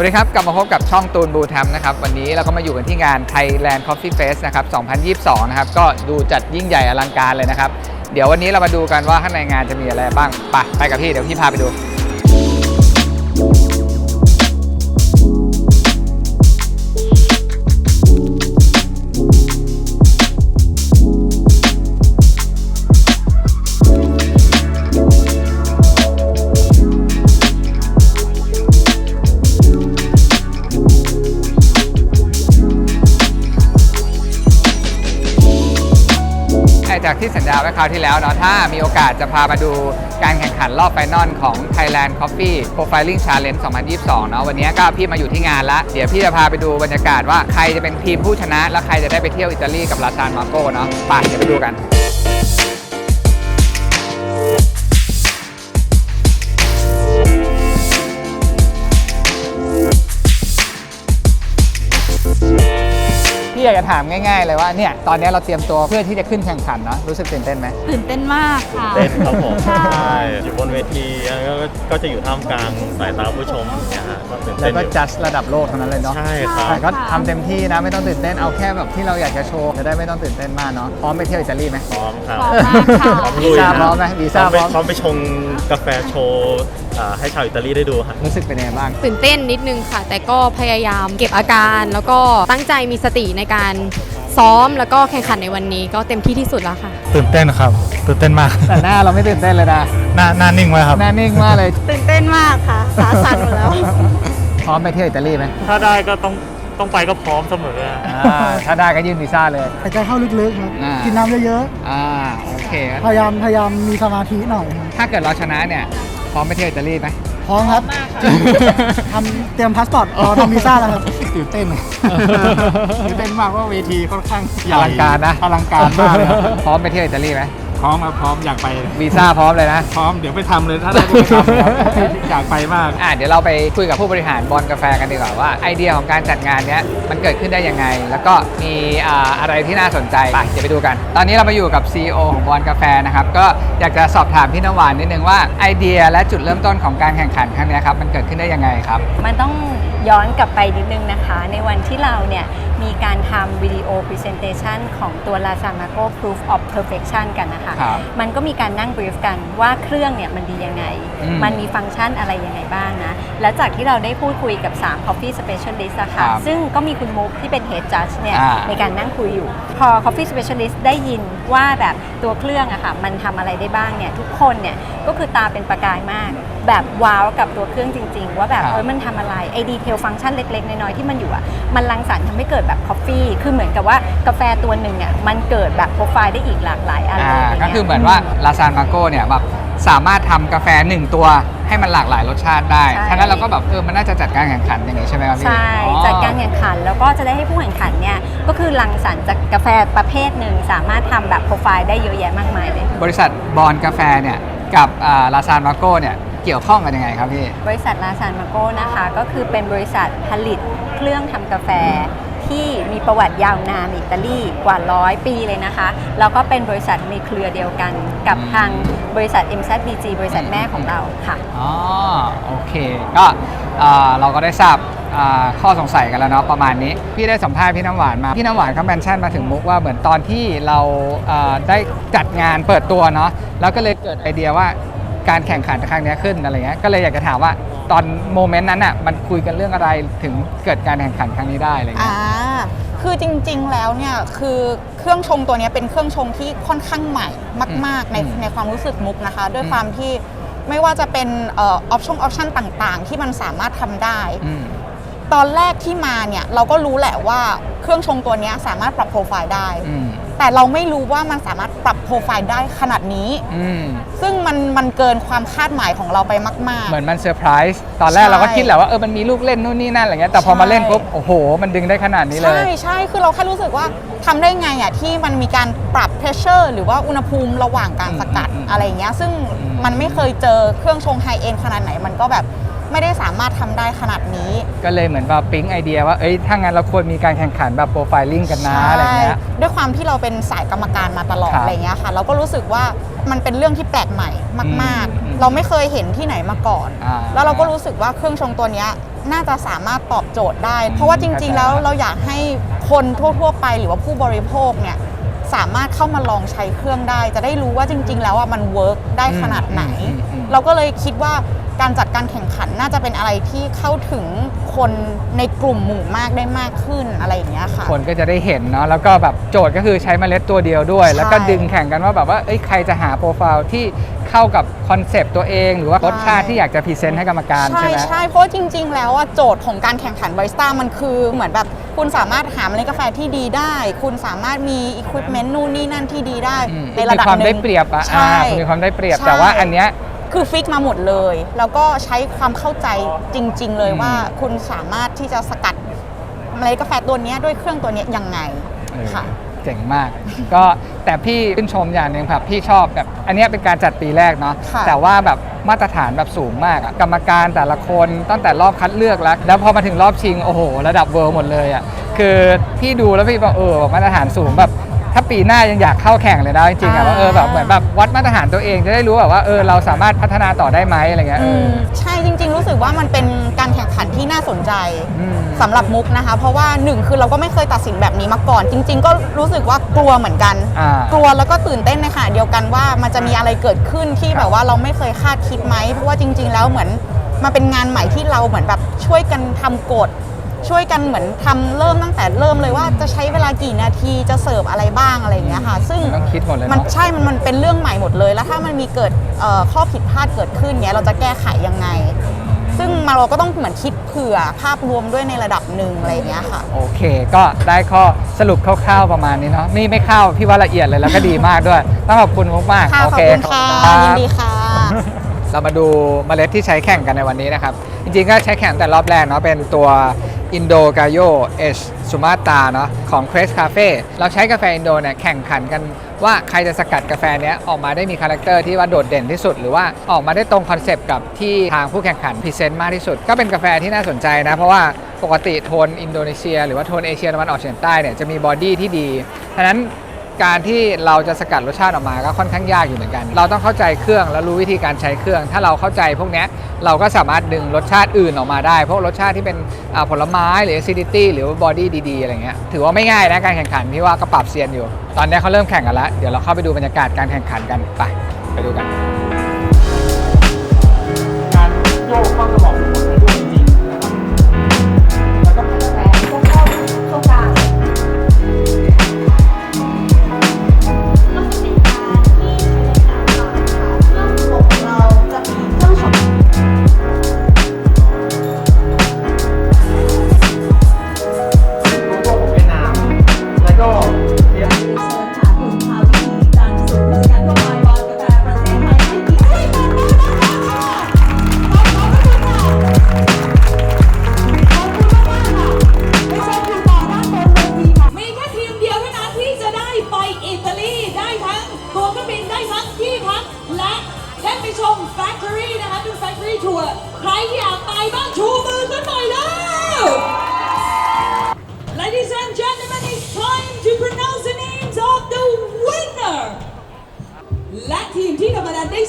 วัสดีครับ กลับมาพบกับช่องตูนบูทัมนะครับ วันนี้เราก็มาอยู่กันที่งาน Thailand Coffee Fest นะครับ 2022 นะครับ ก็ดูจัดยิ่งใหญ่อลังการเลยนะครับ เดี๋ยววันนี้เรามาดูกันว่าข้างในงานจะมีอะไรบ้าง ไปไปกับพี่ เดี๋ยวพี่พาไปดู ที่สัญญาไว้คราวที่แล้วเนาะถ้ามีโอกาสจะพามาดูการแข่งขันรอบไฟนอลของ Thailand Coffee Profiling Challenge 2022 เนาะวันนี้ก็พี่มาอยู่ที่งานละเดี๋ยวพี่จะพาไปดูบรรยากาศว่าใครจะเป็นทีมผู้ชนะ และใครจะได้ไปเที่ยวอิตาลีกับลาซานมาโกเนาะไปเดี๋ยวไปดูกัน อยากจะถามง่ายๆ เลยว่าเนี่ยตอนนี้เราเตรียมตัวเพื่อที่จะขึ้นแข่งขันเนาะรู้สึกตื่นเต้นไหมตื่นเต้นมากค่ะเต้นครับผมใช่ใช่อยู่บนเวทีแล้วก็ก็จะอยู่ท่ามกลางสายตาผู้ชมเนี่ยฮะก็ตื่นแล้เต้วนก็อยู่จัดระดับโลกเท่านั้นเลยเนาะใช่ครับ แต่ก็ทำเต็มที่นะไม่ต้องตื่นเต้นเอาแค่แบบที่เราอยากจะโชว์จะได้ไม่ต้องตื่นเต้นมากเนาะพร้อมไปเที่ยวอิตาลีไหม พร้อมครับพร้อมมากค่ะพร้อมวีลุยซ่านะพร้อมไหมวีซ่าพพร้อม พร้อมไปชงกาแฟโชว์อ่าให้ชาวอิตาลีได้ดูฮะ รู้สึกเป็นยังไงบ้าง ตื่นเต้นนิดนึงค่ะ แต่ก็พยายามเก็บอาการ แล้วก็ตั้งใจมีสติในการซ้อมแล้วก็แข่งขันในวันนี้ก็เต็มที่ที่สุดแล้วค่ะ ตื่นเต้นครับ ตื่นเต้นมาก แต่หน้าเราไม่ตื่นเต้นเลยนะหน้าหน้านิ่งไว้ครับหน้านิ่งมากเลยตื่นเต้นมากค่ะขาสั่นหมดแล้วพร้อมไปเที่ยวอิตาลีไหมถ้าได้ก็ต้องต้องไปก็พร้อมเสมออ่าถ้าได้ก็ยื่นวีซ่าเลยหายใจเข้าลึกๆครับอ่ากิกินน้ำเยอะอ่าโอเคๆพยายามพยายามมีสมาธิหน่อยครับถ้าเกิดเราชนะเนี่ยพร้อมไปเที่ยวอิตาลีไหม พร้อมครับทำเตรียมพาสปอร์ตรอทำวีซ่าแล้วครับตื่นเต้นตื่นเต้นมากว่าเวทีค่อนข้างใหอญ่ลังการนะอลังการมากเลยครับพร้อมไปเที่ยวอิตาลีไหม พร้อมครับพร้อมอยากไป วีซ่าพร้อมเลยนะ พร้อมเดี๋ยวไปทำเลยถ้าได้ก็ไปทำครับ อยากไปมาก อะเดี๋ยวเราไปคุยกับผู้บริหารบอลกาแฟกันดีกว่าว่าไอเดียของการจัดงานเนี้ยมันเกิดขึ้นได้ยังไง แล้วก็มีอ่าอะไรที่น่าสนใจไปเดี๋ยวไปดูกัน ตอนนี้เรามาอยู่กับ CEO ของบอลกาแฟนะครับก็อยากจะสอบถามพี่นวานนิดนึงว่าไอเดียและจุดเริ่มต้นของการแข่งขันครั้งเนี้ยครับมันเกิดขึ้นได้ยังไงครับ มันต้องย้อนกลับไปนิดนึงนะคะ ในวันที่เราเนี่ยมีการทำวิดีโอ Presentation ของตัว l a z a m a g o Proof of Perfection กันนะคะครับมันก็มีการนั่ง brief กันว่าเครื่องเนี่ยมันดียังไง อืมมันมีฟังก์ชันอะไรยังไงบ้างนะ และจากที่เราได้พูดคุยกับ 3 Coffee Specialist อะค่ะ ครับซึ่งก็มีคุณมุกที่เป็น Head Judge เนี่ยอ่า ในการนั่งคุยอยู่ พอ Coffee Specialist ได้ยินว่าแบบตัวเครื่องอะค่ะ มันทำอะไรได้บ้างเนี่ยทุกคนเนี่ยก็คือตาเป็นประกายมาก แบบว้าวกับตัวเครื่องจริง ๆ ว่าแบบครับ เออมันทำอะไรไอ้ดีเทลฟังก์ชันเล็กๆ น้อยๆที่มันอยู่อะมันรังสรรค์ทำให้เกิดแบบคอฟฟี่คือเหมือนกับว่ากาแฟตัวหนึ่งอะมันเกิดแบบโปรไฟล์ได้อีกหลากหลายอะไรอ่าย่างก็งี้ยคือเหมือนว่าลาซานมาโกเนี่ยแบบสามารถทำกาแฟหนึ่งตัวให้มันหลากหลายรสชาติได้ใช่ ฉะนั้นเราก็แบบเออมันน่าจะจัดการแข่งขันอย่างนี้ใช่ไหมครับพี่ใช่อ๋อ จัดการแข่งขันแล้วก็จะได้ให้ผู้แข่งขันเนี่ยก็คือรังสรรค์จากกาแฟประเภทหนึ่งสามารถทำแบบโปรไฟล์ได้เยอะแยะมากมายเลย บริษัทบอลกาแฟเนี่ยกับลาซานมาโกเนี่ยเกี่ยวข้องกันยังไงครับพี่ บริษัทลาซานมาโกนะคะ ก็คือเป็นบริษัทผลิตเครื่องทำกาแฟ ที่มีประวัติยาวนานอิตาลีกว่าร้อยปีเลยนะคะแล้วก็เป็นบริษัทในเครือเดียวกันกับทางบริษัท MZBG บริษัทแม่ของเราค่ะอ๋อโอเค ก็เราก็ได้ทราบข้อสงสัยกันแล้วเนาะประมาณนี้ พี่ได้สัมภาษณ์พี่น้ำหวานมาพี่น้ำหวานเขาแมนชั่นมาถึงมุกว่าเหมือนตอนที่เราได้จัดงานเปิดตัวเนาะแล้วก็เลยเกิดไอเดียว่าการแข่งขันครั้งนี้ขึ้นอะไรเงี้ยก็เลยอยากจะถามว่าตอนโมเมนต์นั้นอะมันคุยกันเรื่องอะไรถึงเกิดการแข่งขันครั้งนี้ได้อะไรเงี้ย คือจริงๆแล้วเนี่ยคือเครื่องชงตัวเนี้ยเป็นเครื่องชงที่ค่อนข้างใหม่มาก ๆ ในอืมในความรู้สึกมุกนะคะ ด้วยอืมความที่ไม่ว่าจะเป็นเออปชั่นออปชั่นต่างๆ ที่มันสามารถทำได้อืม ตอนแรกที่มาเนี่ยเราก็รู้แหละว่าเครื่องชงตัวเนี้ยสามารถปรับโปรไฟล์ได้ อืมแต่เราไม่รู้ว่ามันสามารถปรับโปรไฟล์ได้ขนาดนี้ อืมซึ่งมันมันเกินความคาดหมายของเราไปมาก เหมือนมันเซอร์ไพรส์ตอนแรกใช่เราก็คิดแหละว่าเออมันมีลูกเล่นนู่นนี่นั่นอะไรเงี้ยแต่พอมาเล่นใช่ปุ๊บโอ้โห มันดึงได้ขนาดนี้เลยใช่ใช่คือเราแค่รู้สึกว่าทำได้ไงอะที่มันมีการปรับเพรสเชอร์หรือว่าอุณหภูมิระหว่างการสกัดอืมอืมอะไรอย่างเงี้ยซึ่งอืมมันไม่เคยเจอเครื่องชงไฮเอ็นขนาดไหนมันก็แบบ ไม่ได้สามารถทำได้ขนาดนี้ก็เลยเหมือนว่าปิ๊งไอเดียว่าเอ้ยถ้างั้นเราควรมีการแข่งขันแบบโปรไฟลิ่งกันนะอะไรเงี้ยใช่ด้วยความที่เราเป็นสายกรรมการมาตลอดครับอะไรเงี้ยค่ะ เราก็รู้สึกว่ามันเป็นเรื่องที่แปลกใหม่มาก อืมๆเราไม่เคยเห็นที่ไหนมาก่อน อ่าแล้วเราก็รู้สึกว่าเครื่องชงตัวเนี้ยน่าจะสามารถตอบโจทย์ได้เพราะว่าจริง ๆ แล้วเราอยากให้คนทั่ว ๆ ไปหรือว่าผู้บริโภคเนี่ยสามารถเข้ามาลองใช้เครื่องได้ จะได้รู้ว่าจริง ๆ แล้วว่ามันเวิร์กได้ขนาดไหน อืมอืมอืม เราก็เลยคิดว่า การจัดการแข่งขันน่าจะเป็นอะไรที่เข้าถึงคนในกลุ่มหมู่มากได้มากขึ้นอะไรอย่างเงี้ยค่ะ คนก็จะได้เห็นเนาะแล้วก็แบบโจทย์ก็คือใช้เมล็ดตัวเดียวด้วยใช่แล้วก็ดึงแข่งกันว่าแบบว่าเอ้ยใครจะหาโปรไฟล์ที่เข้ากับคอนเซปต์ตัวเอง หรือว่ารสชาติที่อยากจะพรีเซนต์ให้กรรมการใช่ใช่ไหมใช่เพราะว่าจริง ๆ แล้วอะโจทย์ของการแข่งขันบาริสต้ามันคือเหมือนแบบคุณสามารถหาเมล็ดกาแฟที่ดีได้ คุณสามารถมีอุปกรณ์นู่นนี่นั่นที่ดีได้อืมในระดับมีความหนึ่งได้เปรียบอะใช่อ่าคุณมีความได้เปรียบใช่แต่ว่าอันเนี้ย คือฟิกมาหมดเลย แล้วก็ใช้ความเข้าใจจริง ๆ เลยอืมว่าคุณสามารถที่จะสกัดเมล็ดกาแฟตัวเนี้ยด้วยเครื่องตัวเนี้ยยังไงเออค่ะเจ๋งมาก ก็แต่พี่ชื่นชมอย่างหนึ่งครับพี่ชอบแบบ อันเนี้ยเป็นการจัดปีแรกเนาะค่ะแต่ว่าแบบมาตรฐานแบบสูงมากอะกรรมการแต่ละคนตั้งแต่รอบคัดเลือกแล้ว แล้วพอมาถึงรอบชิงโอ้โห ระดับเวิร์หมดเลยอะคือพี่ดูแล้วพี่บอกเออแบบมาตรฐานสูงแบบ ถ้าปีหน้ายังอยากเข้าแข่งเลยนะจริงๆอะว่าเออแบบเหมือนแบบวัดมาตรฐานตัวเองจะได้รู้แบบว่าเออเราสามารถพัฒนาต่อได้ไหมอะไรเงี้ยเออือมใช่จริง ๆ รู้สึกว่ามันเป็นการแข่งขันที่น่าสนใจอืม สำหรับมุกนะคะ เพราะว่าหนึ่งคือเราก็ไม่เคยตัดสินแบบนี้มาก่อน จริง ๆ ก็รู้สึกว่ากลัวเหมือนกัน อ่า กลัวแล้วก็ตื่นเต้นในขณะเดียวกันว่ามันจะมีอะไรเกิดขึ้นที่แบบว่าเราไม่เคยคาดคิดไหมเพราะว่าจริง ๆ แล้วเหมือนมันเป็นงานใหม่ที่เราเหมือนแบบช่วยกันทำกฎ ช่วยกันเหมือนทำเริ่มตั้งแต่เริ่มเลยว่าจะใช้เวลากี่นาทีจะเสิร์ฟอะไรบ้างอะไรอย่างเงี้ยค่ะ ซึ่งต้องคิดหมดเลยมันเนาะใช่มันมันเป็นเรื่องใหม่หมดเลย แล้วถ้ามันมีเกิดเอ่อข้อผิดพลาดเกิดขึ้นเนี้ยเราจะแก้ไขยังไง ซึ่งมาเราก็ต้องเหมือนคิดเผื่อภาพรวมด้วยในระดับหนึ่งอะไรอย่างเงี้ยค่ะ โอเค ก็ได้ข้อสรุปคร่าวๆประมาณนี้เนาะนี่ไม่เข้าพี่ว่าละเอียดเลยแล้วก็ดีมากด้วยต้องขอบคุณมากๆค่ะโอขอบเคคุณค่ะรับยินดีค่ะเรามาดูเมล็ดที่ใช้แข่งกันในวันนี้นะครับ จริงๆก็ใช้แข่งแต่รอบแรกเนาะเป็นตัว อินโดกาโยเอชสุมาตาเนาะของเครสคาเฟ่เราใช้กาแฟอินโดเนี่ยแข่งขันกันว่าใครจะสกัดกาแฟเนี้ยออกมาได้มีคาแรคเตอร์ที่ว่าโดดเด่นที่สุด หรือว่าออกมาได้ตรงคอนเซปต์กับที่ทางผู้แข่งขันพรีเซนต์มากที่สุด ก็เป็นกาแฟที่น่าสนใจนะ เพราะว่าปกติโทนอินโดนีเซีย หรือว่าโทนเอเชียตะวันออกเฉียงใต้เนี่ยจะมีบอดี้ที่ดีฉะนั้น การที่เราจะสกัดรสชาติออกมาก็ค่อนข้างยากอยู่เหมือนกัน เราต้องเข้าใจเครื่องแล้วรู้วิธีการใช้เครื่อง ถ้าเราเข้าใจพวกนี้เราก็สามารถดึงรสชาติอื่นออกมาได้พวกรสชาติที่เป็นผลไม้หรือ acidity หรือว่า body ดีๆอะไรเงี้ยถือว่าไม่ง่ายนะการแข่งขันพี่ว่าก็ปรับเซียนอยู่ ตอนนี้เขาเริ่มแข่งกันแล้วเดี๋ยวเราเข้าไปดูบรรยากาศการแข่งขันกันไปไปดูกันการโยกข้อกระบอก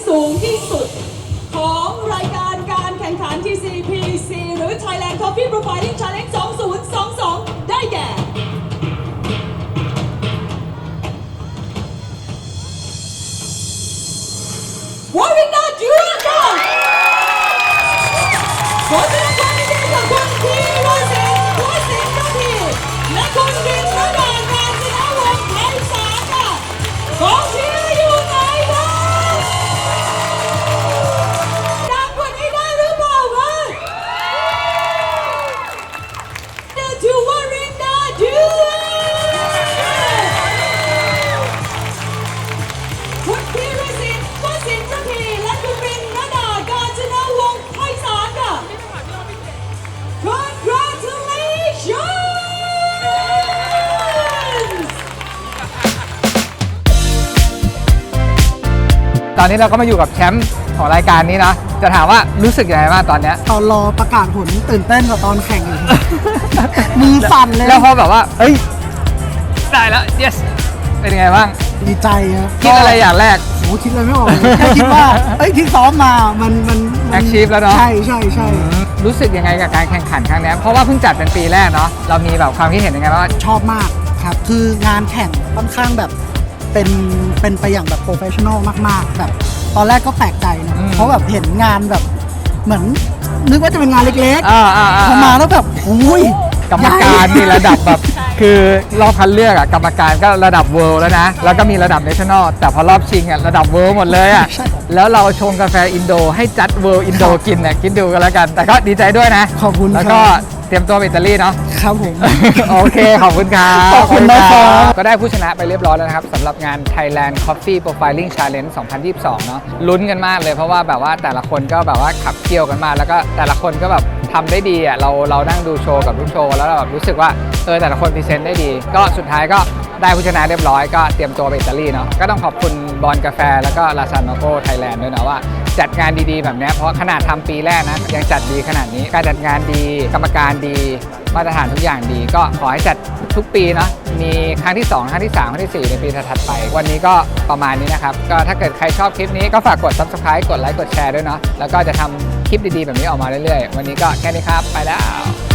สูงที่สุด ของรายการการแข่งขัน TCPC หรือ Thailand Coffee Profiling Challenge 2 ตอนนี้เราก็มาอยู่กับแชมป์ของรายการนี้นะจะถามว่ารู้สึกยังไงบ้างตอนเนี้ย ตอนรอประกาศผลตื่นเต้นกว่าตอนแข่งอีก มือสั่นเลยแล้วพอแบบว่าเฮ้ย ได้แล้ว yes เป็นยังไงบ้าง ดีใจครับคิดอะไรอย่างแรกโคิดอะไรไม่ออกเลยแค่คิดว่า เอ้ยที่ซ้อมมามันมันมัน Achieve แล้วเนอะ ใช่ใช่ใช่รู้สึกยังไงกับการแข่งขันครั้งเนี้ยเพราะว่าเพิ่งจัดเป็นปีแรกเนาะเรามีแบบความคิดเห็นยังไงบ้างว่าชอบมากครับ คืองานแข่งค่อนข้างแบบ เป็นเป็นไปอย่างแบบโปรเฟชชั่นอลมากๆ แบบตอนแรกก็แปลกใจนะอืม เพราะแบบเห็นงานแบบเหมือน นึกว่าจะเป็นงานเล็กอ่าอ่าอ่าพอมาแล้วแบบอุ้ยกรรมการมีระดับแบบ คือรอบคัดเลือกอะกรรมการก็ระดับเวิลด์แล้วนะ แล้วก็มีระดับเนชั่นแนลแต่พอรอบชิงอะระดับเวิลด์หมดเลยอะแล้วเราชงกาแฟอินโดให้จัดเวิลด์อินโดกินเนี่ยคิดดูกันแล้วกัน แต่ก็ดีใจด้วยนะ ขอบคุณแล้วคก็รับ เตรียมตัวไปอิตาลีเนาะ ครับผม โอเค ขอบคุณครับขอบคุณนะครับ ก็ได้ผู้ชนะไปเรียบร้อยแล้วนะครับสำหรับงาน Thailand Coffee Profiling Challenge 2022 เนาะลุ้นกันมากเลยเพราะว่าแบบว่าแต่ละคนก็แบบว่าขับเคี่ยวกันมากแล้วก็แต่ละคนก็แบบทำได้ดีอะเราเรานั่งดูโชว์กับทุกโชว์แล้วเราแบบรู้สึกว่าเออแต่ละคนพรีเซนต์ได้ดี ก็สุดท้ายก็ได้ผู้ชนะเรียบร้อยก็เตรียมตัวไปอิตาลีเนาะก็ต้องขอบคุณบอลกาแฟแล้วก็ลาซานโนโกไทยแลนด์ด้วยนะว่า จัดงานดีๆ แบบนี้เพราะขนาดทำปีแรกนะยังจัดดีขนาดนี้การจัดงานดี กรรมการดีมาตรฐานทุกอย่างดี ก็ขอให้จัดทุกปีเนาะมีครั้งที่ 2 ครั้งที่ 3 ครั้งที่ 4 ในปีถัดๆไป วันนี้ก็ประมาณนี้นะครับ ก็ถ้าเกิดใครชอบคลิปนี้ก็ฝากกด subscribe กดไลค์กดแชร์ด้วยเนาะแล้วก็จะทำคลิปดีๆ แบบนี้ออกมาเรื่อยๆ วันนี้ก็แค่นี้ครับ ไปแล้ว